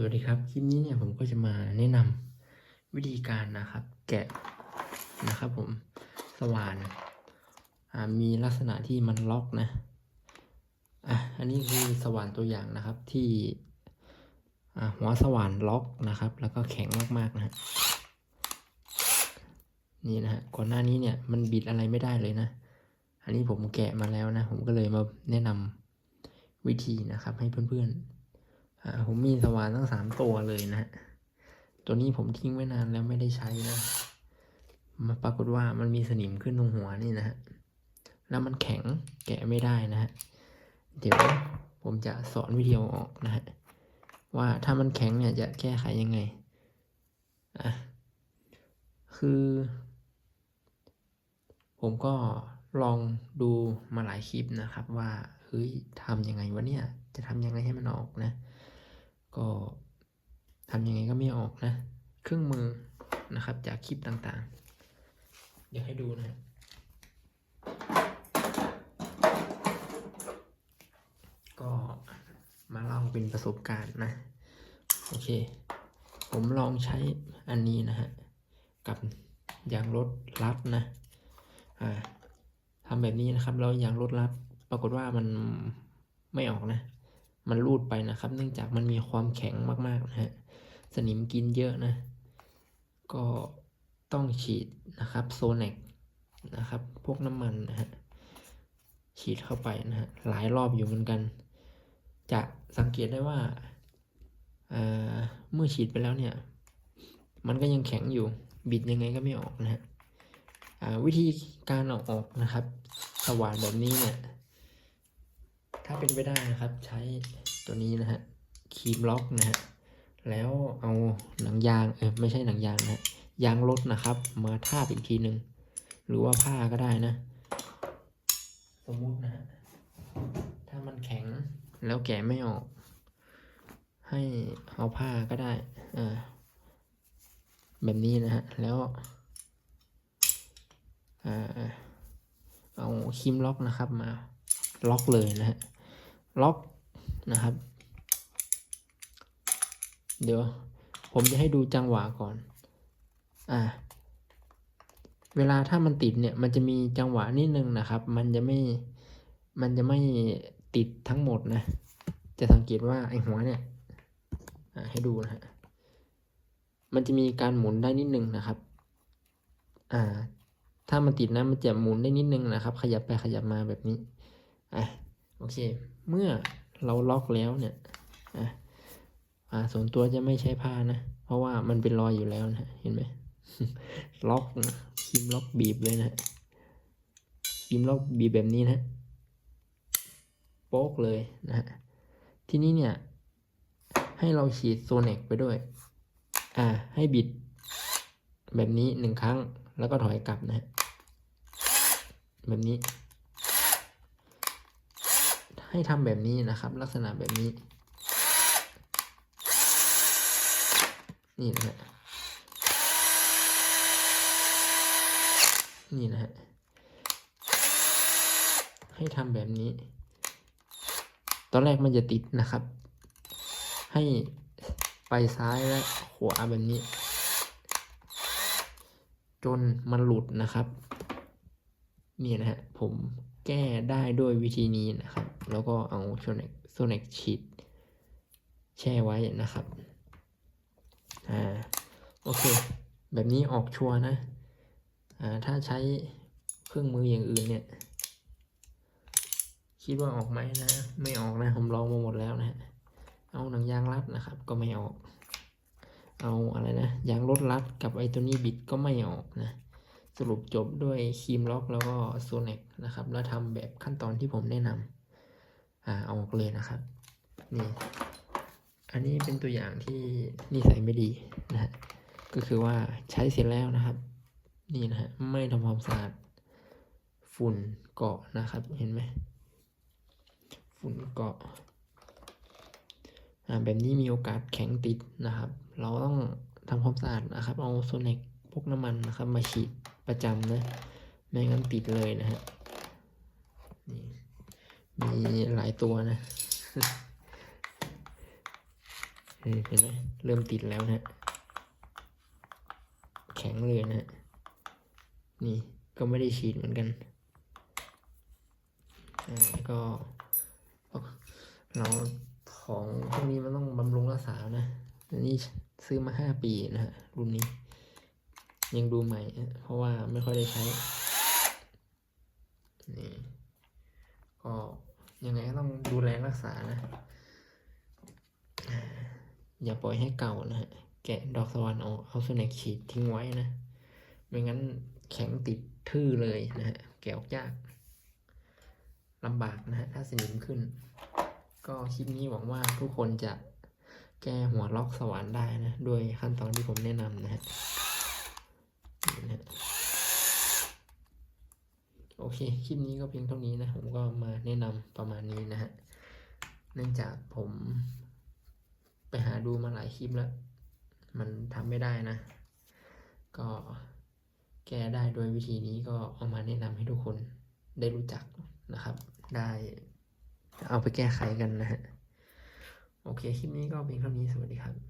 สวัสดีครับ คลิปนี้เนี่ยผมก็จะมาแนะนำวิธีการนะครับ แกะนะครับผมสว่านอ่ามีลักษณะที่มันล็อกนะอะอันนี้คือสว่านตัวอย่างนะครับที่อ่าหัวสว่านล็อกนะครับ แล้วก็แข็งมากๆนะฮะนี่นะฮะก่อนหน้านี้เนี่ยมันบิดอะไรไม่ได้เลยนะ อันนี้ผมแกะมาแล้วนะ ผมก็เลยมาแนะนำวิธีนะครับให้เพื่อนๆ ผมมีสว่านทั้งสามตัวเลยนะฮะตัวนี้ผมทิ้งไว้นานแล้วไม่ได้ใช้นะมาปรากฏว่ามันมีสนิมขึ้นตรงหัวนี่นะฮะ แล้วมันแข็งแกะไม่ได้นะฮะ เดี๋ยวผมจะสอนวิธีเอออกนะฮะ ว่าถ้ามันแข็งเนี่ยจะแก้ไขยังไง อะ คือ ผมก็ลองดูมาหลายคลิปนะครับว่า เฮ้ยทำยังไงวะเนี่ย จะทำยังไงให้มันออกนะ ก็ทำยังไงก็ไม่ออกนะ เครื่องมือนะครับ จากคลิปต่างๆ เดี๋ยวให้ดูนะก็มาเล่าเป็นประสบการณ์นะ โอเค ผมลองใช้อันนี้นะฮะ กับยางรถรัดนะ อ่าทำแบบนี้นะครับ แล้วยางรถรัดปรากฏว่ามันไม่ออกนะ มันรูดไปนะครับ เนื่องจากมันมีความแข็งมากๆนะฮะสนิมกินเยอะนะ ก็ต้องฉีดนะครับโซเนกนะครับ พวกน้ำมันนะฮะฉีดเข้าไปนะฮะหลายรอบอยู่เหมือนกัน จะสังเกตได้ว่าเมื่อฉีดไปแล้วเนี่ย มันก็ยังแข็งอยู่บิดยังไงก็ไม่ออกนะฮะวิธีการเอาออกนะครับ สว่านแบบนี้เนี่ย ถ้าเป็นไปได้นะครับ ใช้ตัวนี้นะฮะครีมล็อกนะฮะแล้วเอาหนังยางเออไม่ใช่หนังยางนะยางรถนะครับ มาทาบอีกทีหนึ่งหรือว่าผ้าก็ได้นะ สมมุตินะฮะถ้ามันแข็งแล้วแกะไม่ออก ให้เอาผ้าก็ได้อ่าแบบนี้นะฮะแล้วอ่าเอาครีมล็อกนะครับมาล็อกเลยนะฮะ ล็อกนะครับ เดี๋ยวผมจะให้ดูจังหวะก่อน อ่า เวลาถ้ามันติดเนี่ย มันจะมีจังหวะนิดนึงนะครับ มันจะไม่ มันจะไม่ติดทั้งหมดนะ จะสังเกตว่าไอหัวเนี่ย อ่า ให้ดูนะฮะ มันจะมีการหมุนได้นิดนึงนะครับ อ่า ถ้ามันติดนะ มันจะหมุนได้นิดนึงนะครับ ขยับไปขยับมาแบบนี้ อะ โอเค เมื่อเราล็อกแล้วเนี่ยอะอ่าส่วนตัวจะไม่ใช้ผ้านะ เพราะว่ามันเป็นรอยอยู่แล้วนะ เห็นไหมล็อกนะคีมล็อกบีบเลยนะคีมล็อกบีบแบบนี้นะโป๊กเลยนะฮะทีนี้เนี่ย ให้เราฉีดโซเนกไปด้วย อ่า ให้บิดแบบนี้หนึ่งครั้ง แล้วก็ถอยกลับนะฮะแบบนี้ ให้ทำแบบนี้นะครับ ลักษณะแบบนี้ นี่นะฮะนี่นะฮะให้ทำแบบนี้ ตอนแรกมันจะติดนะครับ ให้ไปซ้ายและขวาแบบนี้ จนมันหลุดนะครับ นี่นะฮะผมแก้ได้ด้วยวิธีนี้นะครับ แล้วก็เอาโซเนกโซเนกฉีดแช่ไว้นะครับอ่าโอเค แบบนี้ออกชัวร์นะอ่าถ้าใช้เครื่องมืออย่างอื่นเนี่ย คิดว่าออกไหมนะ ไม่ออกนะ ผมลองมาหมดแล้วนะเอาหนังยางรัดนะครับ ก็ไม่ออก เอาอะไรนะยางรถรัดกับไอ้ตัวนี้บิดก็ไม่ออกนะ สรุปจบด้วยครีมล็อกแล้วก็โซเน็กนะครับ แล้วทำแบบขั้นตอนที่ผมแนะนำอ่าเอาออกเลยนะครับ นี่ อันนี้เป็นตัวอย่างที่นิสัยไม่ดีนะฮะก็คือว่าใช้เสร็จแล้วนะครับ นี่นะฮะไม่ทำความสะอาดฝุ่นเกาะนะครับ เห็นไหมฝุ่นเกาะอ่าแบบนี้มีโอกาสแข็งติดนะครับ เราต้องทำความสะอาดนะครับ เอาโซเนกพวกน้ำมันนะครับ มาฉีด ประจำนะ ไม่งั้นติดเลยนะฮะนี่มีหลายตัวนะเห็นไหมเริ่มติดแล้วนะแข็งเลยนะนี่ก็ไม่ได้ฉีดเหมือนกันอ่าก็เราของพวกนี้มันต้องบำรุงรักษานะอันนี้ซื้อมาห้าปีนะฮะรุ่นนี้ ยังดูใหม่ เพราะว่าไม่ค่อยได้ใช้ นี่ ก็ยังไงก็ต้องดูแลรักษานะ อย่าปล่อยให้เก่านะฮะ แกะดอกสวรรค์ออกเอาโซเนกฉีดทิ้งไว้นะ ไม่งั้นแข็งติดทื่อเลยนะฮะ แกะออกยากลำบากนะฮะ ถ้าสนิมขึ้น ก็คลิปนี้หวังว่าทุกคนจะแก้หัวล็อกสว่านได้นะโดยขั้นตอนที่ผมแนะนำนะฮะ นะฮะโอเค คลิปนี้ก็เพียงเท่านี้นะ ผมก็มาแนะนำประมาณนี้นะฮะ เนื่องจากผมไปหาดูมาหลายคลิปแล้ว มันทำไม่ได้นะ ก็แก้ได้โดยวิธีนี้ก็เอามาแนะนำให้ทุกคนได้รู้จักนะครับ ได้เอาไปแก้ไขกันนะฮะ โอเค คลิปนี้ก็เพียงเท่านี้ สวัสดีครับ